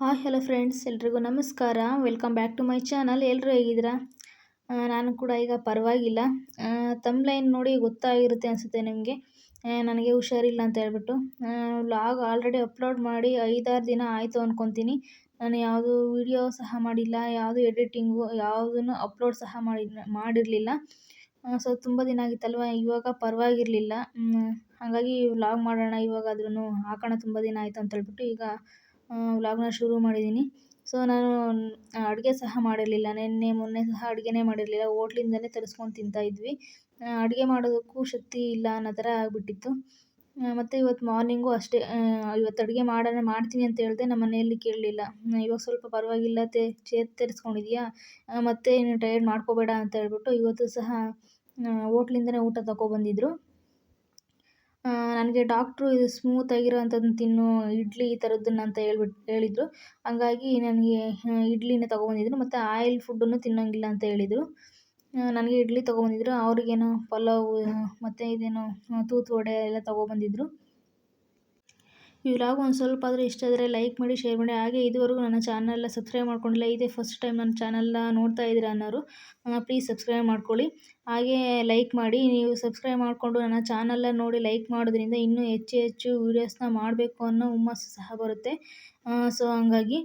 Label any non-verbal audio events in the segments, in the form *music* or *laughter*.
Hi, hello friends, ಎಲ್ರಿಗೂ ನಮಸ್ಕಾರ. Welcome back to my channel. ಎಲ್ಲರೂ ಹೇಗಿದ್ದೀರಾ? ನಾನು ಕೂಡ ಈಗ ಪರವಾಗಿಲ್ಲ. ತಮ್ಲೈನ್ ನೋಡಿ ಗೊತ್ತಾಗಿರುತ್ತೆ ಅನಿಸುತ್ತೆ ನಿಮಗೆ. ನನಗೆ ಹುಷಾರಿಲ್ಲ ಅಂತ ಹೇಳ್ಬಿಟ್ಟು. ಲಾಗ್ ಆಲ್ರೆಡಿ ಅಪ್ಲೋಡ್ ಮಾಡಿ ಐದಾರು ದಿನ ಆಯಿತು ಅಂದ್ಕೊತೀನಿ ನಾನು ಯಾವುದು ವಿಡಿಯೋ ಸಹ ಮಾಡಿಲ್ಲ, ಯಾವುದು ಎಡಿಟಿಂಗು ಯಾವುದನ್ನು ಅಪ್ಲೋಡ್ ಸಹ ಮಾಡಿ, ಮಾಡಿರಲಿಲ್ಲ. ಸೊ ತುಂಬ ದಿನ ಆಗಿತ್ತಲ್ವ, ಇವಾಗ ಪರವಾಗಿರಲಿಲ್ಲ. ಹಾಗಾಗಿ ಲಾಗ್ ಮಾಡೋಣ ಇವಾಗಾದ್ರೂ ಹಾಕೋಣ ತುಂಬ ದಿನ ಆಯಿತು ಅಂತ ಹೇಳ್ಬಿಟ್ಟು ಈಗ ವ್ಲಾಗ್ನ ಶುರು ಮಾಡಿದ್ದೀನಿ ಸೊ ನಾನು ಅಡುಗೆ ಸಹ ಮಾಡಿರಲಿಲ್ಲ. ನಿನ್ನೆ, ಮೊನ್ನೆ ಸಹ ಅಡುಗೆನೇ ಮಾಡಿರಲಿಲ್ಲ. ಹೋಟ್ಲಿಂದಲೇ ತರಿಸ್ಕೊಂಡು ತಿಂತಾ ಇದ್ವಿ. ಅಡುಗೆ ಮಾಡೋದಕ್ಕೂ ಶಕ್ತಿ ಇಲ್ಲ ಅನ್ನೋ ಥರ ಆಗಿಬಿಟ್ಟಿತ್ತು. ಮತ್ತು ಇವತ್ತು ಮಾರ್ನಿಂಗು ಅಷ್ಟೇ ಇವತ್ತು ಅಡುಗೆ ಮಾಡೋಣ, ಮಾಡ್ತೀನಿ ಅಂತ ಹೇಳಿದೆ ನಮ್ಮ ಮನೆಯಲ್ಲಿ ಕೇಳಲಿಲ್ಲ. ಇವಾಗ ಸ್ವಲ್ಪ ಪರವಾಗಿಲ್ಲ ತೇ ತರಿಸ್ಕೊಂಡಿದ್ಯಾ? ಮತ್ತೆ ನೀನು ಟಯರ್ಡ್ ಮಾಡ್ಕೋಬೇಡ ಅಂತ ಹೇಳ್ಬಿಟ್ಟು ಇವತ್ತು ಸಹ ಹೋಟ್ಲಿಂದನೇ ಊಟ ತಗೊಬಂದಿದ್ರು ನನಗೆ ಡಾಕ್ಟ್ರು ಇದು ಸ್ಮೂತ್ ಆಗಿರೋವಂಥದ್ದನ್ನ ತಿನ್ನು ಇಡ್ಲಿ ಈ ಥರದ್ದನ್ನ ಅಂತ ಹೇಳ್ಬಿಟ್ಟು ಹೇಳಿದ್ರು. ಹಂಗಾಗಿ ನನಗೆ ಇಡ್ಲಿನೇ ತೊಗೊಬಂದಿದ್ರು, ಮತ್ತು ಆಯಿಲ್ ಫುಡ್ಡನ್ನು ತಿನ್ನೋಂಗಿಲ್ಲ ಅಂತ ಹೇಳಿದರು. ನನಗೆ ಇಡ್ಲಿ ತೊಗೊಬಂದಿದ್ರು. ಅವ್ರಿಗೇನೋ ಪಲಾವು ಮತ್ತು ಇದೇನೋ ತೂತು ವಡೆ ಎಲ್ಲ ತೊಗೊಬಂದಿದ್ರು. ಈ ವ್ಲಾಗ್ ಒಂದು ಸ್ವಲ್ಪ ಆದರೂ ಇಷ್ಟ ಆದರೆ ಲೈಕ್ ಮಾಡಿ ಶೇರ್ ಮಾಡಿ. ಹಾಗೆ ಇದುವರೆಗೂ ನನ್ನ ಚಾನಲ್ನ ಸಬ್ಸ್ಕ್ರೈಬ್ ಮಾಡ್ಕೊಂಡಿಲ್ಲ, ಇದೇ ಫಸ್ಟ್ ಟೈಮ್ ನನ್ನ ಚಾನಲ್ನ ನೋಡ್ತಾ ಇದ್ದೀರಾ ಅನ್ನೋರು ಪ್ಲೀಸ್ ಸಬ್ಸ್ಕ್ರೈಬ್ ಮಾಡ್ಕೊಳ್ಳಿ. ಹಾಗೆ ಲೈಕ್ ಮಾಡಿ, ನೀವು ಸಬ್ಸ್ಕ್ರೈಬ್ ಮಾಡಿಕೊಂಡು ನನ್ನ ಚಾನಲ್ನ ನೋಡಿ ಲೈಕ್ ಮಾಡೋದ್ರಿಂದ ಇನ್ನೂ ಹೆಚ್ಚು ಹೆಚ್ಚು ವೀಡಿಯೋಸ್ನ ಮಾಡಬೇಕು ಅನ್ನೋ ಹುಮ್ಮಸ್ಸು ಸಹ ಬರುತ್ತೆ. ಸೊ ಹಂಗಾಗಿ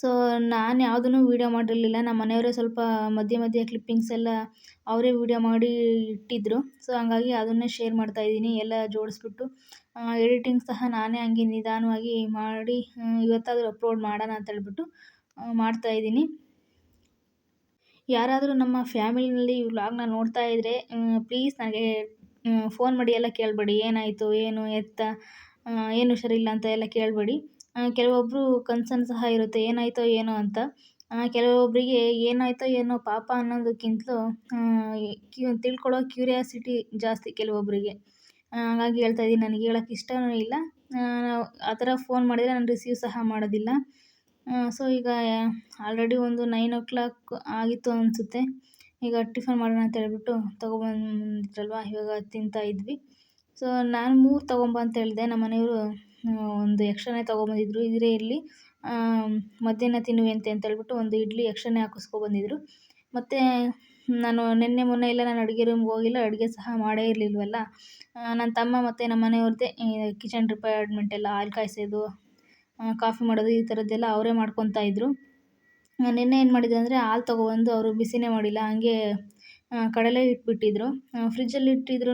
ಸೊ ನಾನು ಯಾವುದನ್ನು ವೀಡಿಯೋ ಮಾಡಿರಲಿಲ್ಲ. ನಮ್ಮ ಮನೆಯವರೇ ಸ್ವಲ್ಪ ಮಧ್ಯೆ ಮಧ್ಯೆ ಕ್ಲಿಪ್ಪಿಂಗ್ಸ್ ಎಲ್ಲ ಅವರೇ ವೀಡಿಯೋ ಮಾಡಿ ಇಟ್ಟಿದ್ದರು ಸೊ ಹಂಗಾಗಿ ಅದನ್ನೇ ಶೇರ್ ಮಾಡ್ತಾ ಇದ್ದೀನಿ. ಎಲ್ಲ ಜೋಡಿಸ್ಬಿಟ್ಟು ಎಡಿಟಿಂಗ್ ಸಹ ನಾನೇ ಹಂಗೆ ನಿಧಾನವಾಗಿ ಮಾಡಿ ಇವತ್ತಾದರೂ ಅಪ್ಲೋಡ್ ಮಾಡೋಣ ಅಂತ ಹೇಳ್ಬಿಟ್ಟು ಮಾಡ್ತಾ ಇದ್ದೀನಿ. ಯಾರಾದರೂ ನಮ್ಮ ಫ್ಯಾಮಿಲಿನಲ್ಲಿ ಈ ವ್ಲಾಗ್ನ ನೋಡ್ತಾ ಇದ್ದರೆ ಪ್ಲೀಸ್ ನನಗೆ ಫೋನ್ ಮಾಡಿ ಎಲ್ಲ ಕೇಳಬೇಡಿ. ಏನಾಯಿತು, ಏನು ಎತ್ತ ಏನು ಹುಷಾರಿಲ್ಲ ಅಂತ ಎಲ್ಲ ಕೇಳಬೇಡಿ. ಕೆಲವೊಬ್ಬರು ಕನ್ಸರ್ನ್ ಸಹ ಇರುತ್ತೆ, ಏನಾಯಿತೋ ಏನೋ ಅಂತ. ಕೆಲವೊಬ್ಬರಿಗೆ ಏನಾಯಿತೋ ಏನೋ ಪಾಪ ಅನ್ನೋದಕ್ಕಿಂತಲೂ ಕ್ಯೂ, ತಿಳ್ಕೊಳ್ಳೋ ಕ್ಯೂರಿಯಾಸಿಟಿ ಜಾಸ್ತಿ ಕೆಲವೊಬ್ಬರಿಗೆ ಹಾಗಾಗಿ ಹೇಳ್ತಾ ಇದ್ದೀನಿ, ನನಗೆ ಹೇಳೋಕ್ಕೆ ಇಷ್ಟವೂ ಇಲ್ಲ. ಆ ಥರ ಫೋನ್ ಮಾಡಿದರೆ ನಾನು ರಿಸೀವ್ ಸಹ ಮಾಡೋದಿಲ್ಲ. ಸೊ ಈಗ ಆಲ್ರೆಡಿ ಒಂದು ನೈನ್ ಓ ಕ್ಲಾಕ್ ಆಗಿತ್ತು ಅನಿಸುತ್ತೆ. ಈಗ ಟಿಫನ್ ಮಾಡೋಣ ಅಂತ ಹೇಳ್ಬಿಟ್ಟು ತೊಗೊಬಂದಿದ್ರಲ್ವ, ಇವಾಗ ತಿಂತಾ ಇದ್ವಿ. ಸೊ ನಾನು ಮೂರು ತೊಗೊಂಬ ಅಂತ ಹೇಳಿದೆ ನಮ್ಮ ಮನೆಯವರು ಒಂದು ಎಕ್ಸ್ಟ್ರಾನೇ ತೊಗೊಬಂದಿದ್ರು. ಇದ್ರೆ ಇಲ್ಲಿ ಮಧ್ಯಾಹ್ನ ತಿನ್ನುವೆ ಅಂತ ಹೇಳ್ಬಿಟ್ಟು ಒಂದು ಇಡ್ಲಿ ಎಕ್ಸ್ಟ್ರಾನೇ ಹಾಕಿಸ್ಕೊಬಂದಿದ್ರು ಮತ್ತು, ನಾನು ನಿನ್ನೆ ಮೊನ್ನೆ ಎಲ್ಲ ನಾನು ಅಡುಗೆ ರೂಮ್ಗೆ ಹೋಗಿಲ್ಲ, ಅಡುಗೆ ಸಹ ಮಾಡೇ ಇರಲಿಲ್ವಲ್ಲ. ನನ್ನ ತಮ್ಮ ಮತ್ತು ನಮ್ಮ ಮನೆಯವ್ರದ್ದೇ ಕಿಚನ್ ರಿಪೈರ್ಮೆಂಟ್ ಎಲ್ಲ, ಹಾಲು ಕಾಯಿಸೋದು ಕಾಫಿ ಮಾಡೋದು ಈ ಥರದ್ದೆಲ್ಲ ಅವರೇ ಮಾಡ್ಕೊತಾ ಇದ್ದರು ನಿನ್ನೆ ಏನು ಮಾಡಿದ್ದೆ ಅಂದರೆ ಹಾಲು ತೊಗೊಬಂದು ಅವರು ಬಿಸಿನೇ ಮಾಡಿಲ್ಲ, ಹಂಗೆ ಕಡಲೆ ಇಟ್ಬಿಟ್ಟಿದ್ರು ಫ್ರಿಜ್ಜಲ್ಲಿ ಇಟ್ಟಿದ್ರೂ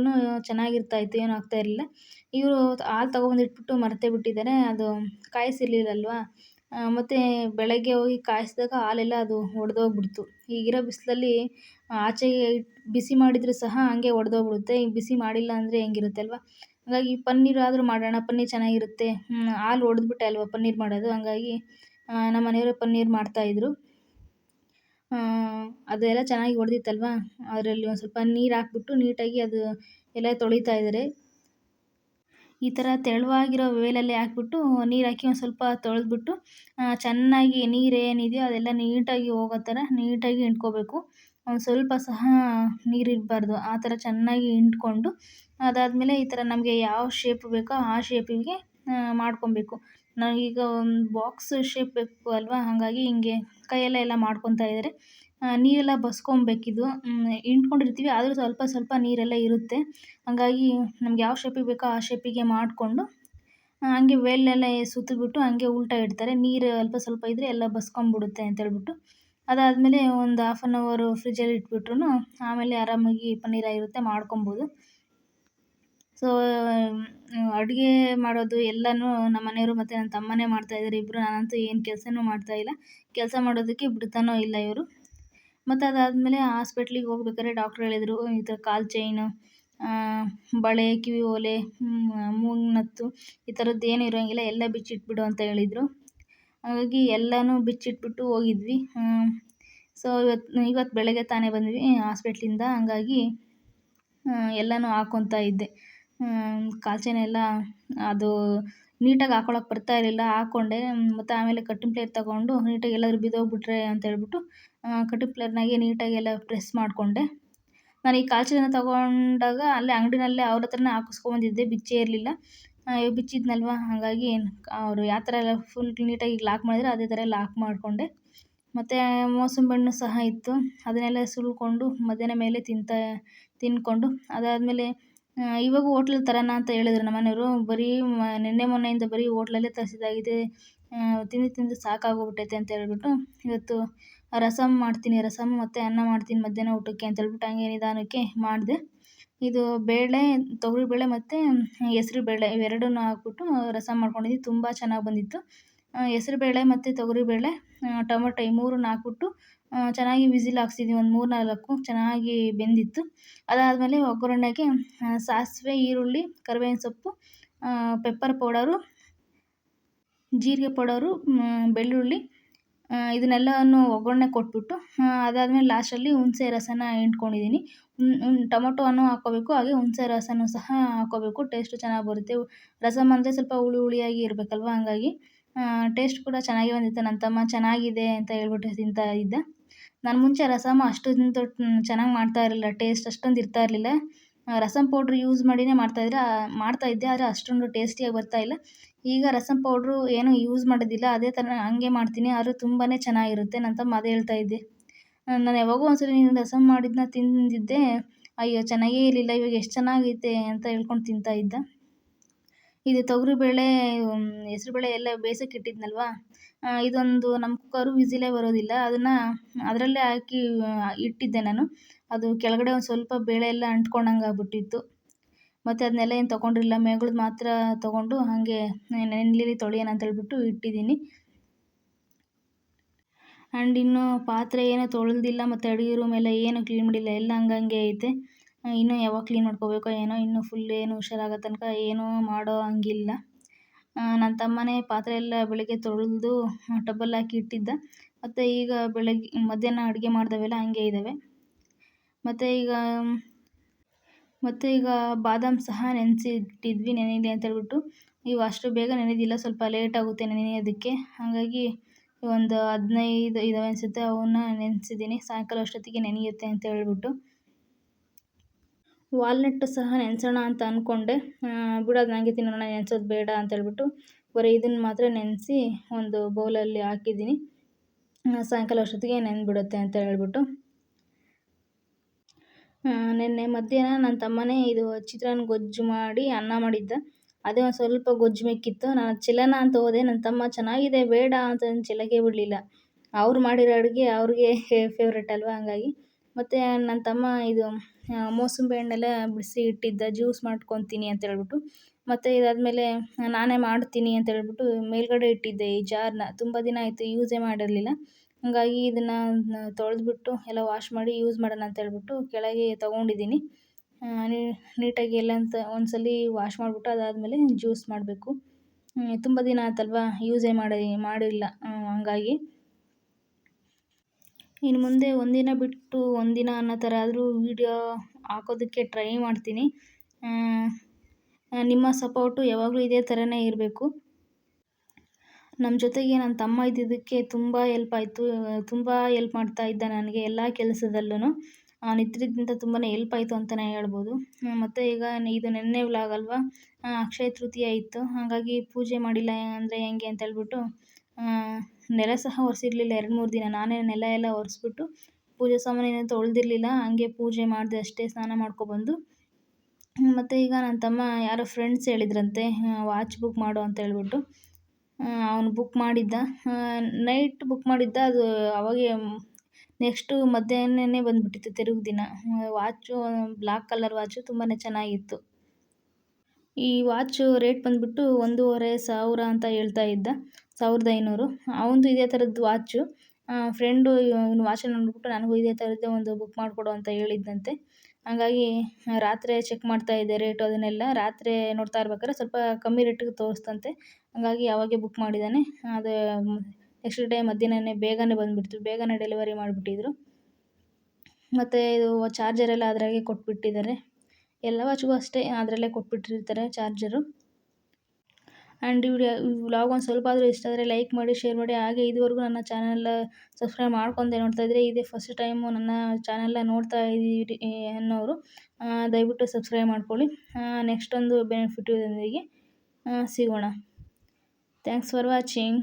ಚೆನ್ನಾಗಿರ್ತಾಯಿತ್ತು, ಏನೂ ಆಗ್ತಾ ಇರಲಿಲ್ಲ. ಇವರು ಹಾಲು ತಗೊಬಂದು ಇಟ್ಬಿಟ್ಟು ಮರೆತೇ ಬಿಟ್ಟಿದ್ದಾರೆ. ಅದು ಕಾಯಿಸಿರ್ಲಿಲ್ಲಲ್ವ? ಮತ್ತು ಬೆಳಗ್ಗೆ ಹೋಗಿ ಕಾಯಿಸಿದಾಗ ಹಾಲೆಲ್ಲ ಅದು ಒಡೆದೋಗ್ಬಿಡ್ತು. ಈಗಿರೋ ಬಿಸಿಲಲ್ಲಿ ಆಚೆಗೆ ಬಿಸಿ ಮಾಡಿದರೂ ಸಹ ಹಂಗೆ ಒಡೆದೋಗ್ಬಿಡುತ್ತೆ. ಈಗ ಬಿಸಿ ಮಾಡಿಲ್ಲ ಅಂದರೆ ಹೆಂಗಿರುತ್ತೆ ಅಲ್ವಾ? ಹಾಗಾಗಿ ಪನ್ನೀರ್ ಆದರೂ ಮಾಡೋಣ, ಪನ್ನೀರ್ ಚೆನ್ನಾಗಿರುತ್ತೆ. ಹಾಲು ಒಡೆದ್ಬಿಟ್ಟೆ ಅಲ್ವಾ ಪನ್ನೀರ್ ಮಾಡೋದು? ಹಂಗಾಗಿ ನಮ್ಮ ಮನೆಯವರೇ ಪನ್ನೀರ್ ಮಾಡ್ತಾಯಿದ್ರು. ಅದೆಲ್ಲ ಚೆನ್ನಾಗಿ ಒಡೆದಿತ್ತಲ್ವಾ? ಅದರಲ್ಲಿ ಒಂದು ಸ್ವಲ್ಪ ನೀರು ಹಾಕ್ಬಿಟ್ಟು ನೀಟಾಗಿ ಅದು ಎಲ್ಲ ತೊಳಿತಾ ಇದ್ದಾರೆ ಈ ಥರ ತೆಳುವಾಗಿರೋ ವೇಲಲ್ಲಿ ಹಾಕ್ಬಿಟ್ಟು ನೀರು ಹಾಕಿ ಒಂದು ಸ್ವಲ್ಪ ತೊಳೆದ್ಬಿಟ್ಟು ಚೆನ್ನಾಗಿ ನೀರು ಏನಿದೆಯೋ ಅದೆಲ್ಲ ನೀಟಾಗಿ ಹೋಗೋ ಥರ ನೀಟಾಗಿ ಹಿಂಡ್ಕೋಬೇಕು. ಒಂದು ಸ್ವಲ್ಪ ಸಹ ನೀರು ಇರಬಾರ್ದು, ಆ ಥರ ಚೆನ್ನಾಗಿ ಹಿಂಡ್ಕೊಂಡು ಅದಾದಮೇಲೆ ಈ ಥರ ನಮಗೆ ಯಾವ ಶೇಪ್ ಬೇಕೋ ಆ ಶೇಪಿಗೆ ಮಾಡ್ಕೊಬೇಕು. ನಾವೀಗ ಒಂದು ಬಾಕ್ಸ್ ಶೇಪ್ ಬೇಕು ಅಲ್ವಾ? ಹಾಗಾಗಿ ಹಿಂಗೆ ಕೈಯಲ್ಲೇ ಎಲ್ಲ ಮಾಡ್ಕೊತಾ ಇದ್ದಾರೆ. ನೀರೆಲ್ಲ ಬಸ್ಕೊಬೇಕಿದು ಹಿಂಡ್ಕೊಂಡಿರ್ತೀವಿ, ಆದರೂ ಸ್ವಲ್ಪ ಸ್ವಲ್ಪ ನೀರೆಲ್ಲ ಇರುತ್ತೆ. ಹಾಗಾಗಿ ನಮ್ಗೆ ಯಾವ ಶೇಪಿಗೆ ಬೇಕೋ ಆ ಶೇಪಿಗೆ ಮಾಡಿಕೊಂಡು ಹಂಗೆ ವೇಲ್ನೆಲ್ಲ ಸುತ್ತಿಬಿಟ್ಟು ಹಂಗೆ ಉಲ್ಟಾ ಇಡ್ತಾರೆ. ನೀರು ಅಲ್ಪ ಸ್ವಲ್ಪ ಇದ್ದರೆ ಎಲ್ಲ ಬಸ್ಕೊಂಬಿಡುತ್ತೆ ಅಂತೇಳ್ಬಿಟ್ಟು ಅದಾದಮೇಲೆ ಒಂದು ಹಾಫ್ ಆನ್ ಅವರು ಫ್ರಿಜ್ಜಲ್ಲಿ ಇಟ್ಬಿಟ್ರು ಆಮೇಲೆ ಆರಾಮಾಗಿ ಪನ್ನೀರಾಗಿರುತ್ತೆ ಮಾಡ್ಕೊಬೋದು ಸೊ ಅಡುಗೆ ಮಾಡೋದು ಎಲ್ಲನೂ ನಮ್ಮ ಮನೆಯವರು ಮತ್ತು ನನ್ನ ತಮ್ಮನೇ ಮಾಡ್ತಾಯಿದ್ದಾರೆ ಇಬ್ಬರು ನಾನಂತೂ ಏನು ಕೆಲಸನೂ ಮಾಡ್ತಾಯಿಲ್ಲ ಕೆಲಸ ಮಾಡೋದಕ್ಕೆ ಬಿಡ್ತಾನೂ ಇಲ್ಲ ಇವರು. ಮತ್ತು ಅದಾದಮೇಲೆ ಹಾಸ್ಪಿಟ್ಲಿಗೆ ಹೋಗ್ಬೇಕಾದ್ರೆ ಡಾಕ್ಟ್ರು ಹೇಳಿದರು, ಈ ಥರ ಕಾಲು ಚೈನು ಬಳೆ, ಕಿವಿ ಓಲೆ ಮೂಗ್ನತ್ತು ಈ ಥರದ್ದು ಏನೂ ಇರೋಂಗಿಲ್ಲ, ಎಲ್ಲ ಬಿಚ್ಚಿಟ್ಬಿಡು ಅಂತ ಹೇಳಿದರು. ಹಾಗಾಗಿ ಎಲ್ಲನೂ ಬಿಚ್ಚಿಟ್ಬಿಟ್ಟು ಹೋಗಿದ್ವಿ. ಸೊ ಇವತ್ತು ಇವತ್ತು ಬೆಳಗ್ಗೆ ತಾನೇ ಬಂದ್ವಿ ಹಾಸ್ಪಿಟ್ಲಿಂದ. ಹಂಗಾಗಿ ಎಲ್ಲನೂ ಹಾಕ್ಕೊತಾ ಇದ್ದೆ. ಕಾಲು ಚೈನ್ ಎಲ್ಲ ಅದು ನೀಟಾಗಿ ಹಾಕೊಳಕ್ ಬರ್ತಾ ಇರಲಿಲ್ಲ, ಹಾಕೊಂಡೆ, ಮತ್ತು ಆಮೇಲೆ ಕಟ್ಟಿಂಗ್ ಪ್ಲೇಯರ್ ತಗೊಂಡು ನೀಟಾಗಿ ಎಲ್ಲಾದರೂ ಬಿದ್ದೋಗ್ಬಿಟ್ರೆ ಅಂತ ಹೇಳ್ಬಿಟ್ಟು ಕಟ್ಟಿಂಗ್ ಪ್ಲೇಟ್ನಾಗೆ ನೀಟಾಗಿ ಎಲ್ಲ ಪ್ರೆಸ್ ಮಾಡಿಕೊಂಡೆ. ನಾನು ಈ ಕಾಲ್ಚೆನ ಚೈನ ತಗೊಂಡಾಗ ಅಲ್ಲೇ ಅಂಗಡಿನಲ್ಲೇ ಅವ್ರ ಹತ್ರನೇ ಹಾಕಿಸ್ಕೊಂಬಂದಿದ್ದೆ, ಬಿಚ್ಚೇ ಇರಲಿಲ್ಲ. ಬಿಚ್ಚಿದ್ನಲ್ವ? ಹಾಗಾಗಿ ಅವರು ಯಾವ ಥರ ಎಲ್ಲ ಫುಲ್ ನೀಟಾಗಿ ಲಾಕ್ ಮಾಡಿದ್ರು ಅದೇ ಥರ ಲಾಕ್ ಮಾಡಿಕೊಂಡೆ. ಮತ್ತು ಮೋಸಂಬಿ ಹಣ್ಣು ಸಹ ಇತ್ತು. ಅದನ್ನೆಲ್ಲ ಸುಲ್ಕೊಂಡು ಮಧ್ಯಾಹ್ನ ಮೇಲೆ ತಿಂತಾ ತಿಂದ್ಕೊಂಡು ಅದಾದಮೇಲೆ ಇವಾಗೂ ಹೋಟ್ಲ್ ತರೋಣ ಅಂತ ಹೇಳಿದ್ರು ನಮ್ಮ ಮನೆಯವರು. ಬರೀ ನಿನ್ನೆ ಮೊನ್ನೆಯಿಂದ ಬರೀ ಹೋಟ್ಲಲ್ಲೇ ತರಿಸಿದ್ದಾಗಿದೆ ತಿಂದು ತಿಂದು ಸಾಕಾಗೋಗ್ಬಿಟ್ಟೈತೆ ಅಂತ ಹೇಳ್ಬಿಟ್ಟು ಇವತ್ತು ರಸಮ್ ಮಾಡ್ತೀನಿ ರಸಮ್ ಮತ್ತು ಅನ್ನ ಮಾಡ್ತೀನಿ ಮಧ್ಯಾಹ್ನ ಊಟಕ್ಕೆ ಅಂತ ಹೇಳ್ಬಿಟ್ಟು ಹಂಗೆ ನಿಧಾನಕ್ಕೆ ಮಾಡಿದೆ. ಇದು ಬೇಳೆ ತೊಗರಿಬೇಳೆ ಮತ್ತು ಹೆಸ್ರುಬೇಳೆ ಇವೆರಡನ್ನೂ ಹಾಕ್ಬಿಟ್ಟು ರಸಮ್ ಮಾಡ್ಕೊಂಡಿದ್ದೀನಿ ತುಂಬ ಚೆನ್ನಾಗಿ ಬಂದಿತ್ತು. ಹೆಸ್ರುಬೇಳೆ ಮತ್ತು ತೊಗರಿಬೇಳೆ ಟೊಮೊಟೊ ಈ ಮೂರನ್ನ ಹಾಕ್ಬಿಟ್ಟು ಚೆನ್ನಾಗಿ ವಿಸಿಲ್ ಹಾಕ್ಸಿದ್ವಿ, ಒಂದು ಮೂರು ನಾಲ್ಕು ಚೆನ್ನಾಗಿ ಬೆಂದಿತ್ತು. ಅದಾದಮೇಲೆ ಒಗ್ಗರಣೆಗೆ ಸಾಸಿವೆ, ಈರುಳ್ಳಿ, ಕರಿಬೇವಿನ ಸೊಪ್ಪು ಪೆಪ್ಪರ್ ಪೌಡರು ಜೀರಿಗೆ ಪೌಡರು ಬೆಳ್ಳುಳ್ಳಿ ಇದನ್ನೆಲ್ಲವನ್ನು ಒಗ್ಗರಣೆ ಕೊಟ್ಬಿಟ್ಟು ಅದಾದಮೇಲೆ ಲಾಸ್ಟಲ್ಲಿ ಹುಣಸೆ ರಸನ ಹಿಂಡ್ಕೊಂಡಿದ್ದೀನಿ. ಟೊಮೊಟೊವನ್ನು ಹಾಕ್ಕೋಬೇಕು, ಹಾಗೆ ಹುಣಸೆ ರಸನೂ ಸಹ ಹಾಕ್ಕೋಬೇಕು. ಟೇಸ್ಟು ಚೆನ್ನಾಗಿ ಬರುತ್ತೆ. ರಸಮ್ ಅಂದರೆ ಸ್ವಲ್ಪ ಹುಳಿ ಹುಳಿಯಾಗಿ ಇರಬೇಕಲ್ವ, ಹಂಗಾಗಿ ಟೇಸ್ಟ್ ಕೂಡ ಚೆನ್ನಾಗಿ ಬಂದಿತ್ತು. ನನ್ನ ತಮ್ಮ ಚೆನ್ನಾಗಿದೆ ಅಂತ ಹೇಳ್ಬಿಟ್ಟು ತಿಂತಾ ಇದ್ದ. ನಾನು ಮುಂಚೆ ರಸಮ್ ಅಷ್ಟೊಂದು ಚೆನ್ನಾಗಿ ಮಾಡ್ತಾ ಇರಲಿಲ್ಲ ಟೇಸ್ಟ್ ಅಷ್ಟೊಂದು ಇರ್ತಾ ಇರಲಿಲ್ಲ. ರಸಮ್ ಪೌಡ್ರ್ ಯೂಸ್ ಮಾಡಿನೇ ಮಾಡ್ತಾ ಮಾಡ್ತಾಯಿದ್ದೆ ಆದರೆ ಅಷ್ಟೊಂದು ಟೇಸ್ಟಿಯಾಗಿ ಬರ್ತಾಯಿಲ್ಲ ಈಗ ರಸಮ್ ಪೌಡ್ರು ಏನು ಯೂಸ್ ಮಾಡೋದಿಲ್ಲ, ಅದೇ ಥರ ಹಂಗೆ ಮಾಡ್ತೀನಿ, ಆದರೂ ತುಂಬಾ ಚೆನ್ನಾಗಿರುತ್ತೆ ನನ್ನ ತಮ್ಮ ಅದೇ ಹೇಳ್ತಾ ಇದ್ದೆ. ನಾನು ಯಾವಾಗೋ ಒಂದ್ಸರಿ ನೀನು ರಸಮ್ ಮಾಡಿದ್ದನ್ನ ತಿಂದಿದ್ದೆ, ಅಯ್ಯೋ, ಚೆನ್ನಾಗೇ ಇರಲಿಲ್ಲ, ಇವಾಗ ಎಷ್ಟು ಚೆನ್ನಾಗೈತೆ ಅಂತ ಹೇಳ್ಕೊಂಡು ತಿಂತಾ ಇದ್ದ. ಇದು ತೊಗರಿಬೇಳೆ ಹೆಸ್ರುಬೇಳೆ ಎಲ್ಲ ಬೇಯಿಸೋಕೆ ಇಟ್ಟಿದ್ನಲ್ವ? ಇದೊಂದು ನಮ್ಮ ಕುಕ್ಕರು ವಿಸಿಲೇ ಬರೋದಿಲ್ಲ. ಅದನ್ನು ಅದರಲ್ಲೇ ಹಾಕಿ ಇಟ್ಟಿದ್ದೆ ನಾನು. ಅದು ಕೆಳಗಡೆ ಒಂದು ಸ್ವಲ್ಪ ಬೇಳೆ ಎಲ್ಲ ಅಂಟ್ಕೊಂಡಂಗೆ ಆಗ್ಬಿಟ್ಟಿತ್ತು. ಮತ್ತು ಅದನ್ನೆಲ್ಲ ಏನು ತೊಗೊಂಡಿರಲಿಲ್ಲ. ಮೇಗಳ್ದು ಮಾತ್ರ ತೊಗೊಂಡು ಹಾಗೆ ನೆನಲಿ ತೊಳೆಯೋಣ ಅಂತ ಹೇಳ್ಬಿಟ್ಟು ಇಟ್ಟಿದ್ದೀನಿ. ಆ್ಯಂಡ್ ಇನ್ನು ಪಾತ್ರೆ ಏನೂ ತೊಳೆದಿಲ್ಲ. ಮತ್ತು ಅಡುಗೆ ರೂಮ್ ಎಲ್ಲ ಏನೂ ಕ್ಲೀನ್ ಮಾಡಿಲ್ಲ. ಎಲ್ಲ ಹಂಗಂಗೆ ಐತೆ. ಇನ್ನೂ ಯಾವಾಗ ಕ್ಲೀನ್ ಮಾಡ್ಕೋಬೇಕೋ ಏನೋ, ಇನ್ನೂ ಫುಲ್ ಏನು ಹುಷಾರಾಗೋ ತನಕ ಏನೂ ಮಾಡೋ ಹಂಗಿಲ್ಲ. ನನ್ನ ತಮ್ಮನೇ ಪಾತ್ರೆ ಎಲ್ಲ ಬೆಳಗ್ಗೆ ತೊಳೆದು ಟಬ್ಬಲ್ಲಿ ಹಾಕಿ ಇಟ್ಟಿದ್ದ. ಮತ್ತು ಈಗ ಬೆಳಗ್ಗೆ, ಮಧ್ಯಾಹ್ನ ಅಡುಗೆ ಮಾಡಿದವೆಲ್ಲ ಹಂಗೆ ಇದ್ದಾವೆ ಮತ್ತು ಈಗ ಮತ್ತು ಈಗ ಬಾದಾಮ್ ಸಹ ನೆನೆಸಿ ಇಟ್ಟಿದ್ವಿ ಅಂತ ಹೇಳ್ಬಿಟ್ಟು. ಇವು ಅಷ್ಟು ಬೇಗ ನೆನೆದಿಲ್ಲ, ಸ್ವಲ್ಪ ಲೇಟ್ ಆಗುತ್ತೆ ನೆನೆಯೋದಕ್ಕೆ. ಹಾಗಾಗಿ ಒಂದು ಹದಿನೈದು ಇದಾವೆ ಅನಿಸುತ್ತೆ, ಅವನ್ನ ನೆನೆಸಿದ್ದೀನಿ. ಸಾಯಂಕಾಲ ಅಷ್ಟೊತ್ತಿಗೆ ನೆನೆಯುತ್ತೆ ಅಂತ ಹೇಳ್ಬಿಟ್ಟು. ವಾಲ್ನಟ್ಟು ಸಹ ನೆನೆಸೋಣ ಅಂತ ಅಂದ್ಕೊಂಡೆ ಬಿಡೋದು ನನಗೆ ತಿನ್ನೋಣ, ನೆನೆಸೋದು ಬೇಡ ಅಂತ ಹೇಳ್ಬಿಟ್ಟು ಬರೀ ಇದನ್ನು ಮಾತ್ರ ನೆನೆಸಿ ಒಂದು ಬೌಲಲ್ಲಿ ಹಾಕಿದ್ದೀನಿ. ಸಾಯಂಕಾಲ ಅಷ್ಟೊತ್ತಿಗೆ ನೆನೆಬಿಡುತ್ತೆ ಅಂತ ಹೇಳ್ಬಿಟ್ಟು. ನಿನ್ನೆ ಮಧ್ಯಾಹ್ನ ನನ್ನ ತಮ್ಮನೇ ಇದು ಚಿತ್ರಾನ್ನ ಗೊಜ್ಜು ಮಾಡಿ ಅನ್ನ ಮಾಡಿದ್ದ. ಅದೇ ಒಂದು ಸ್ವಲ್ಪ ಗೊಜ್ಜು ಮೆಕ್ಕಿತ್ತು. ನಾನು ಚಿಲನ ಅಂತ ಹೋದೆ. ನನ್ನ ತಮ್ಮ ಚೆನ್ನಾಗಿದೆ, ಬೇಡ ಅಂತ ಚೆಲ್ಲೋಕ್ಕೆ ಬಿಡಲಿಲ್ಲ. ಅವ್ರು ಮಾಡಿರೋ ಅಡುಗೆ ಅವ್ರಿಗೆ *laughs* ಫೇವ್ರೇಟ್ ಅಲ್ವಾ ಹಂಗಾಗಿ. ಮತ್ತು ನನ್ನ ತಮ್ಮ ಇದು ಮೋಸಂಬಿ ಹಣ್ಣೆಲ್ಲ ಬಿಡಿಸಿ ಇಟ್ಟಿದ್ದ, ಜ್ಯೂಸ್ ಮಾಡ್ಕೊತೀನಿ ಅಂತ ಹೇಳ್ಬಿಟ್ಟು, ಮತ್ತು ಇದಾದಮೇಲೆ ನಾನೇ ಮಾಡ್ತೀನಿ ಅಂತ ಹೇಳ್ಬಿಟ್ಟು ಮೇಲ್ಗಡೆ ಇಟ್ಟಿದ್ದೆ ಈ ಜಾರನ್ನ ತುಂಬ ದಿನ ಆಯಿತು ಯೂಸೇ ಮಾಡಿರಲಿಲ್ಲ. ಹಾಗಾಗಿ ಇದನ್ನು ತೊಳೆದ್ಬಿಟ್ಟು ಎಲ್ಲ ವಾಶ್ ಮಾಡಿ ಯೂಸ್ ಮಾಡೋಣ ಅಂತ ಹೇಳ್ಬಿಟ್ಟು ಕೆಳಗೆ ತೊಗೊಂಡಿದ್ದೀನಿ. ನೀಟಾಗಿ ಎಲ್ಲ ಅಂತ ಒಂದ್ಸಲ ವಾಶ್ ಮಾಡಿಬಿಟ್ಟು ಅದಾದಮೇಲೆ ಜ್ಯೂಸ್ ಮಾಡಬೇಕು. ತುಂಬ ದಿನ ಆಯ್ತಲ್ವ ಯೂಸೇ ಮಾಡಿ, ಮಾಡಿಲ್ಲ. ಹಂಗಾಗಿ ಇನ್ನು ಮುಂದೆ ಒಂದಿನ ಬಿಟ್ಟು ಒಂದಿನ ಅನ್ನೋ ಥರ ಆದರೂ ವೀಡಿಯೋ ಹಾಕೋದಕ್ಕೆ ಟ್ರೈ ಮಾಡ್ತೀನಿ. ನಿಮ್ಮ ಸಪೋರ್ಟು ಯಾವಾಗಲೂ ಇದೇ ಥರನೇ ಇರಬೇಕು. ನಮ್ಮ ಜೊತೆಗೆ ನನ್ನ ತಮ್ಮ ಇದ್ದಿದ್ದಕ್ಕೆ ತುಂಬ ಹೆಲ್ಪ್ ಆಯಿತು. ತುಂಬ ಹೆಲ್ಪ್ ಮಾಡ್ತಾ ಇದ್ದ ನನಗೆ ಎಲ್ಲ ಕೆಲಸದಲ್ಲೂ ನಿತ್ಯದಿಂದ ತುಂಬಾ ಹೆಲ್ಪ್ ಆಯಿತು ಅಂತಲೇ ಹೇಳ್ಬೋದು. ಮತ್ತು ಈಗ ಇದು ನೆನ್ನೆ ವ್ಲಾಗ್ ಅಲ್ವಾ? ಅಕ್ಷಯ ತೃತೀಯ ಇತ್ತು. ಹಾಗಾಗಿ ಪೂಜೆ ಮಾಡಿಲ್ಲ ಅಂದರೆ ಹೆಂಗೆ ಅಂತ ಹೇಳ್ಬಿಟ್ಟು ನೆಲ ಸಹ ಒರೆಸಿರ್ಲಿಲ್ಲ, ಎರಡು ಮೂರು ದಿನ. ನಾನೇ ನೆಲ ಎಲ್ಲ ಒರೆಸ್ಬಿಟ್ಟು ಪೂಜೆ ಏನೂ ತೊಳೆದಿರ್ಲಿಲ್ಲ, ಹಂಗೆ ಪೂಜೆ ಮಾಡಿದೆ ಅಷ್ಟೇ ಸ್ನಾನ ಮಾಡ್ಕೊಬಂದು. ಮತ್ತು ಈಗ ನನ್ನ ತಮ್ಮ ಯಾರೋ ಫ್ರೆಂಡ್ಸ್ ಹೇಳಿದ್ರಂತೆ ವಾಚ್ ಬುಕ್ ಮಾಡು ಅಂತ ಹೇಳ್ಬಿಟ್ಟು. ಅವನು ಬುಕ್ ಮಾಡಿದ್ದ. ನೈಟ್ ಬುಕ್ ಮಾಡಿದ್ದ, ಅದು ಅವಾಗೆ ನೆಕ್ಸ್ಟು ಮಧ್ಯಾಹ್ನನೇ ಬಂದುಬಿಟ್ಟಿತ್ತು, ತಿರುಗು ದಿನ. ವಾಚು ಬ್ಲ್ಯಾಕ್ ಕಲರ್ ವಾಚು ತುಂಬಾ ಚೆನ್ನಾಗಿತ್ತು. ಈ ವಾಚು ರೇಟ್ ಬಂದುಬಿಟ್ಟು ಒಂದೂವರೆ ಸಾವಿರ ಅಂತ ಹೇಳ್ತಾ ಇದ್ದ, ಸಾವಿರದ ಐನೂರು. ಅವನದು ಇದೇ ಥರದ್ದು ವಾಚು. ಫ್ರೆಂಡು ಇವನು ವಾಚನ್ನು ನೋಡಿಬಿಟ್ಟು ನನಗೂ ಇದೇ ಥರದ್ದೇ ಒಂದು ಬುಕ್ ಮಾಡಿಕೊಡು ಅಂತ ಹೇಳಿದ್ದಂತೆ ಹಾಗಾಗಿ ರಾತ್ರಿ ಚೆಕ್ ಮಾಡ್ತಾ ಇದ್ದೆ ರೇಟು ಅದನ್ನೆಲ್ಲ. ರಾತ್ರಿ ನೋಡ್ತಾ ಇರ್ಬೇಕಾದ್ರೆ ಸ್ವಲ್ಪ ಕಮ್ಮಿ ರೇಟಿಗೆ ತೋರಿಸ್ತಂತೆ ಹಾಗಾಗಿ ಆವಾಗೇ ಬುಕ್ ಮಾಡಿದ್ದಾನೆ. ಅದು ನೆಕ್ಸ್ಟ್ ಡೇ ಮಧ್ಯಾಹ್ನನೇ ಬೇಗನೆ ಬಂದುಬಿಡ್ತು. ಬೇಗನೆ ಡೆಲಿವರಿ ಮಾಡಿಬಿಟ್ಟಿದ್ರು. ಮತ್ತು ಇದು ಚಾರ್ಜರೆಲ್ಲ ಅದರಾಗೆ ಕೊಟ್ಬಿಟ್ಟಿದ್ದಾರೆ. ಎಲ್ಲ ವಾಚ್ಗೂ ಅಷ್ಟೇ ಅದರಲ್ಲೇ ಕೊಟ್ಬಿಟ್ಟಿರ್ತಾರೆ ಚಾರ್ಜರು. ಆ್ಯಂಡ್ ಇವ್ರು ವ್ಲಾಗ್ ಒಂದು ಸ್ವಲ್ಪ ಆದರೂ ಇಷ್ಟ ಆದರೆ ಲೈಕ್ ಮಾಡಿ ಶೇರ್ ಮಾಡಿ. ಹಾಗೆ ಇದುವರೆಗೂ ನನ್ನ ಚಾನಲ್ ಸಬ್ಸ್ಕ್ರೈಬ್ ಮಾಡ್ಕೊಂಡೆ ನೋಡ್ತಾ ಇದ್ದರೆ ಇದೇ ಫಸ್ಟ್ ಟೈಮು ನನ್ನ ಚಾನಲ್ನ ನೋಡ್ತಾ ಇದ್ದೀರಿ ಅನ್ನೋರು ದಯವಿಟ್ಟು ಸಬ್ಸ್ಕ್ರೈಬ್ ಮಾಡ್ಕೊಳ್ಳಿ. ನೆಕ್ಸ್ಟ್ ಒಂದು ಬೆನಿಫಿಟ್ ಇದರೊಂದಿಗೆ ಸಿಗೋಣ. Thanks for watching